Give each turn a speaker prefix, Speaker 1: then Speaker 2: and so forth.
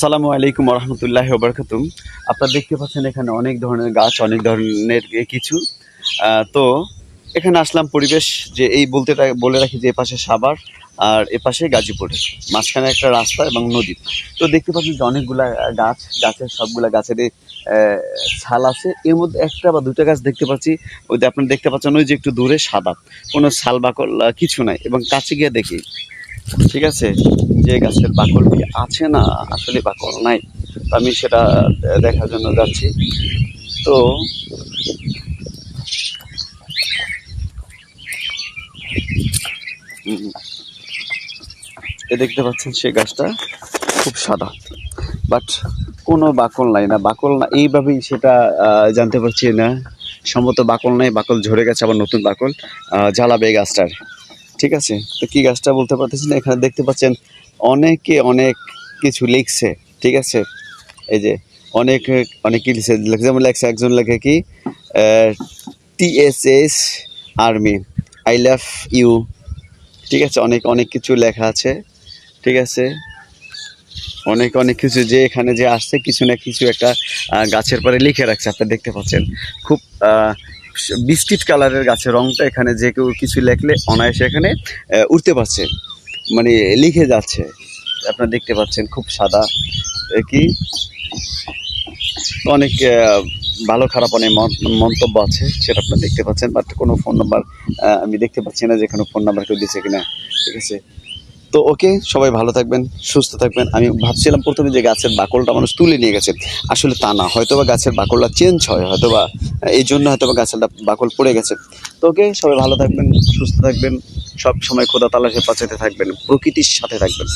Speaker 1: সালামু আলাইকুম রহমতুল্লাহ বরকাতুম আপনারা দেখতে পাচ্ছেন এখানে অনেক ধরনের গাছ, অনেক ধরনের কিছু। তো এখানে আসলাম পরিবেশ যে এই বলতে বলে রাখি যে এপাশে সাবার আর এপাশে গাজীপুরের মাঝখানে একটা রাস্তা এবং নদী। তো দেখতে পাচ্ছেন যে অনেকগুলা গাছ, গাছের সবগুলা গাছের ছাল আছে। এর মধ্যে একটা বা দুটা গাছ দেখতে পাচ্ছি। ওই যে আপনারা দেখতে পাচ্ছেন ওই যে একটু দূরে সাদা। কোনো ছাল বাকল কিছু নাই এবং কাছে গিয়ে দেখি। ঠিক আছে? যে গাছের বাকল কি আছে না? আসলে বাকল নাই। আমি সেটা দেখার জন্য যাচ্ছি। তো এ দেখতে পাচ্ছেন সে গাছটা খুব সাদা। বাট কোনো বাকল নাই না। বাকল না এইভাবেই সেটা জানতে পারছি না। সম্ভবত বাকল নাই, বাকল ঝরে গেছে, আবার নতুন বাকল। জ্বালাবে গাছটার। ঠিক আছে? তো কি গাছটা বলতে পারতেছি না এখানে দেখতে পাচ্ছেন অনেকে অনেক কিছু লিখছে, ঠিক আছে? এই যে অনেক অনেক লিখছে যেমন লেখছে একজন লেখে কি TSS army, I love you, ঠিক আছে? অনেক অনেক কিছু লেখা আছে, ঠিক আছে? অনেক অনেক কিছু যে এখানে যে আসছে, কিছু না কিছু একটা গাছের পরে লিখে রাখছে আপনারা দেখতে পাচ্ছেন। খুব বিস্কিট কালারের গাছের রংটা এখানে যে কেউ কিছু লেখলে অনায়াসে এখানে উঠতে পারছে। মানে লিখে যাচ্ছে। আপনারা দেখতে পাচ্ছেন খুব সাদা কি? অনেক ভালো খারাপ অনেক মন- মন্তব্য আছে, সেটা আপনারা দেখতে পাচ্ছেন। বাট কোনো ফোন নাম্বার আমি দেখতে পাচ্ছি না যে কোনো ফোন নাম্বার কেউ দিয়েছে কিনা। ঠিক আছে? তো ওকে সবাই ভালো থাকবেন, সুস্থ থাকবেন। আমি ভাবছিলাম প্রথমে যে গাছের বাকলটা মানুষ তুলে নিয়ে গেছে। আসলে তা না হয়তো বা গাছের বাকলটা চেঞ্জ হয় হয়তো বা এই জন্য হয়তো বা গাছের বাকল পড়ে গেছে। তো ওকে সবাই ভালো থাকবেন, সুস্থ থাকবেন, সব সময় খোদা তালাশে পাচাতে থাকবেন, প্রকৃতির সাথে থাকবেন।